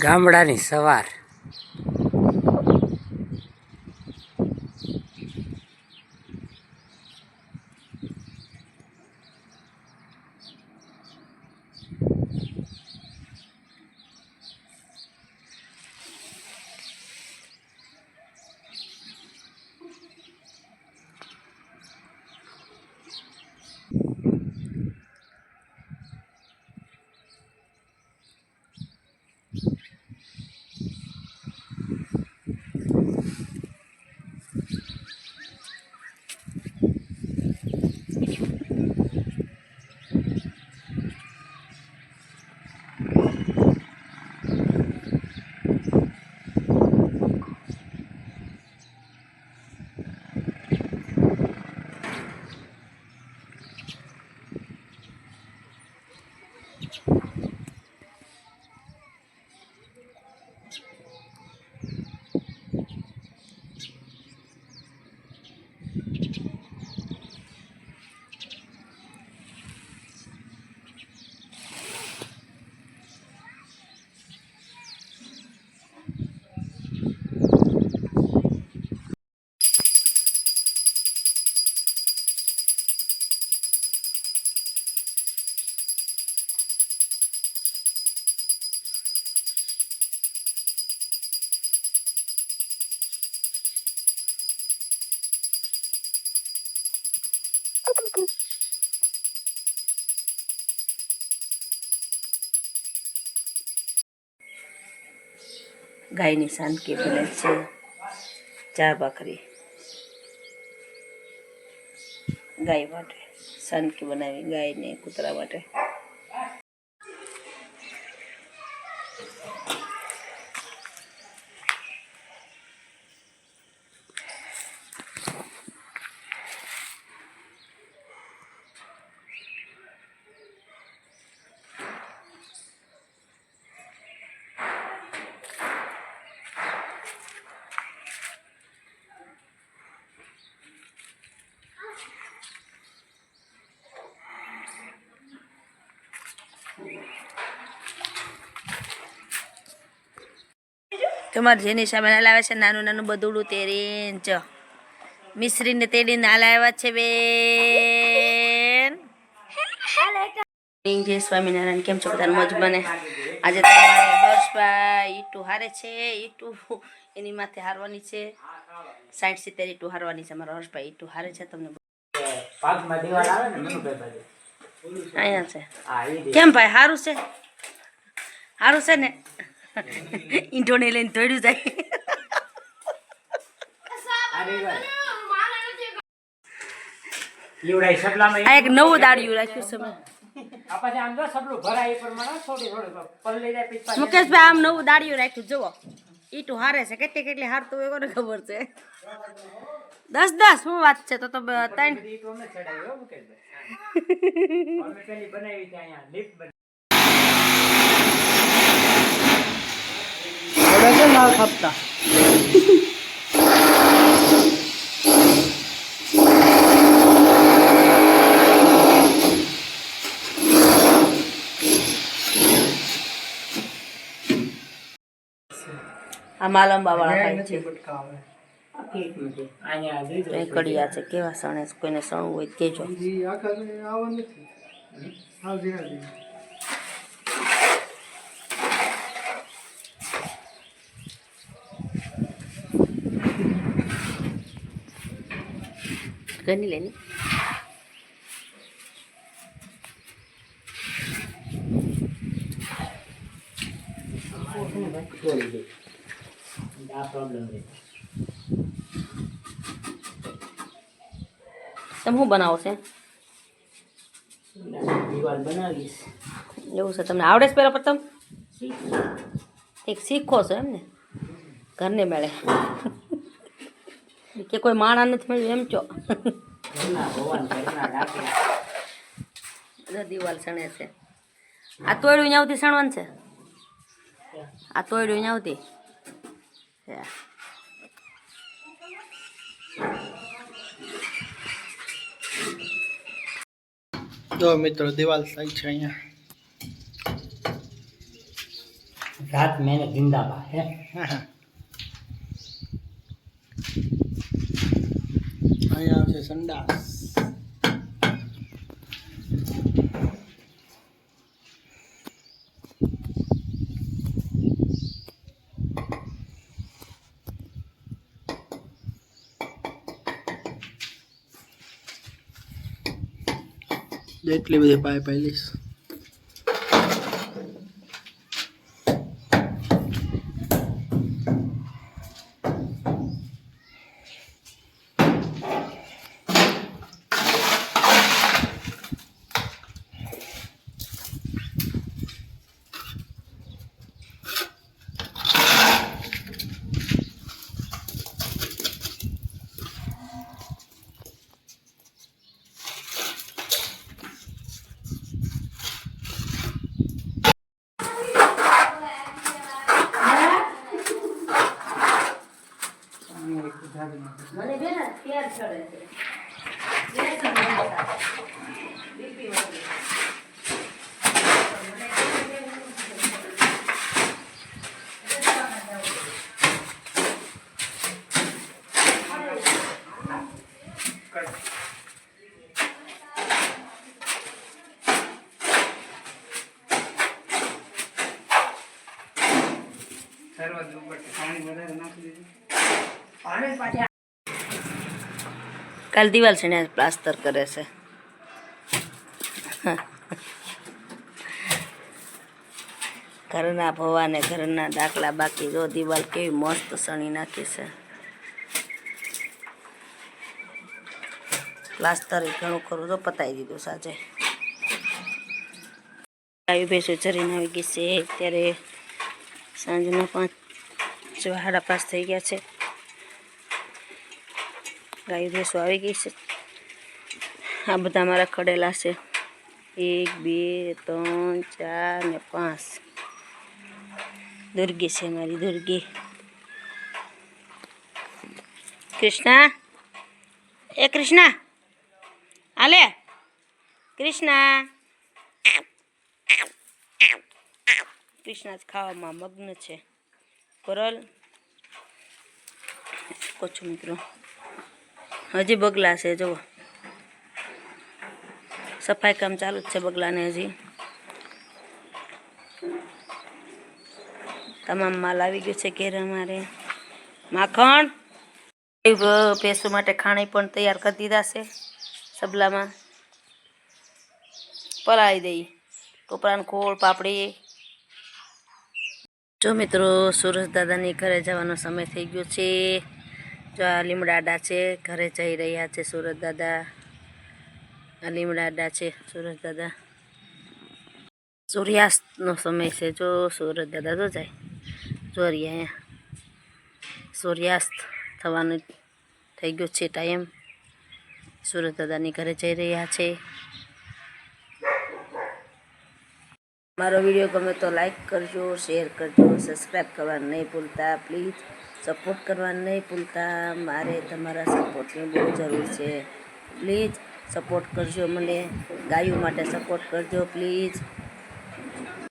ગામડાની સવાર. ગાયની સાનકી બને છે. ચા ભાખરી ગાય માટે સાનકી બનાવી ગાયને કૂતરા માટે. તમારે જેની સામે હલાવે છે, નાનું નાનું બધું તેરી ચ. મિશ્રીને તેડીને હલાવ્યા છે, બેન. જય સ્વામિનારાયણ, કેમ છો? બધા મોજ બને. આજે તમારે હર્ષભાઈ ઈટુ હારે છે, ઈટુ એની માથે હારવાની છે. સાઠ સિત્તેર ઈટુ હારવાની છે, અમારા હર્ષભાઈ ઈટુ હારે છે, તમને અહીંયા છે. કેમ ભાઈ સારું છે? સારું છે ને? ઈંઠોને લઈને દોડ્યું જાય. આ એક નવું દાડિયું રાખ્યું છે મેં. મુકેશભાઈ આમ નવું દાડિયું રાખ્યું જુઓ. ઈટું હારે છે. કેટલી કેટલી હારતું હોય કોને ખબર છે? દસ દસ શું વાત છે તો તો ત્રણ બધી ઈંટો અમે ચડાવી હો મુકેશભાઈ અમે પેલી બનાવી છે અહીંયા lift બનાવી. આ માલંબા વાળા છે. કડિયા છે કેવા સણે? કોઈને સણવું હોય કેજો ઘરની લેની. આ problem છે. તમે શું બનાવશે. એવું છે તમને આવડે છે પહેલાં પ્રથમ? એક શીખો છો એમ ને ઘરને મેળે. કે કોઈ માણા નથી મળ્યું એમ છો? દિવાલ સણે છે. આ તોડ્યું ન્યાવતી સણવાનું છે? આ તોડ્યું ન્યાવતી છે. જો મિત્રો દિવાલ સાઈડ છે અહીંયા. રાત મહેનત જિંદાબાદ હે. અહીંયા આવશે સંડાસ. એટલી બધી પાય આવીશ મને બેન તેર ચડે છે. પાણી વધારે નાખી દીધું. કાલ દિવાલ છે ને પ્લાસ્ટર કરે છે. ઘરના ભવાને ઘરના દાખલા બાકી, જો દિવાલ કેવી મસ્ત સણી નાખી છે. પ્લાસ્ટર ઘણું ખરું તો પતાવી દીધું સાંજે આવી ભેંસો ચરીને આવી ગઈ છે. અત્યારે સાંજના પાંચ સાડા પાંચ થઈ ગયા છે. ગાય ભેંસો આવી ગઈ છે. આ બધા મારા ખડેલા છે. એક, બે, ત્રણ, ચાર ને પાંચ. દુર્ગી છે મારી, દુર્ગી. કૃષ્ણા? એ કૃષ્ણા? આલે કૃષ્ણા? કૃષ્ણા જ ખાવામાં મગ્ન છે. કોરલ? કોચું મિત્રો. હજી બગલા છે, જુઓ. સફાઈ કામ ચાલુ જ છે બગલાને હજી. તમામ માલ આવી ગયો છે ઘેર અમારે. માખણ. ભેંસો માટે ખાણી પણ તૈયાર કરી દીધા છે સબલામાં. પલાળી દઈ ટોપરાનું ખોળ પાપડી. જો મિત્રો સુરજ દાદાની ઘરે જવાનો સમય થઈ ગયો છે. જો આ લીમડાડા છે, ઘરે જઈ રહ્યા છે સુરત દાદા. આ લીમડાડા છે સુરત દાદા. સૂર્યાસ્તનો સમય છે, જો સુરત દાદા તો જાય. જો રહ્યા સૂર્યાસ્ત થવાનું થઈ ગયો છે ટાઈમ સુરત દાદાની ઘરે જઈ રહ્યા છે. મારો વીડિયો ગમે તો લાઈક કરજો શેર કરજો સબસ્ક્રાઈબ કરવાનું નહીં ભૂલતા પ્લીઝ સપોર્ટ કરવાનું નહીં ભૂલતા. મારે તમારા સપોર્ટની બહુ જરૂર છે. પ્લીઝ સપોર્ટ કરજો મને, ગાયો માટે સપોર્ટ કરજો પ્લીઝ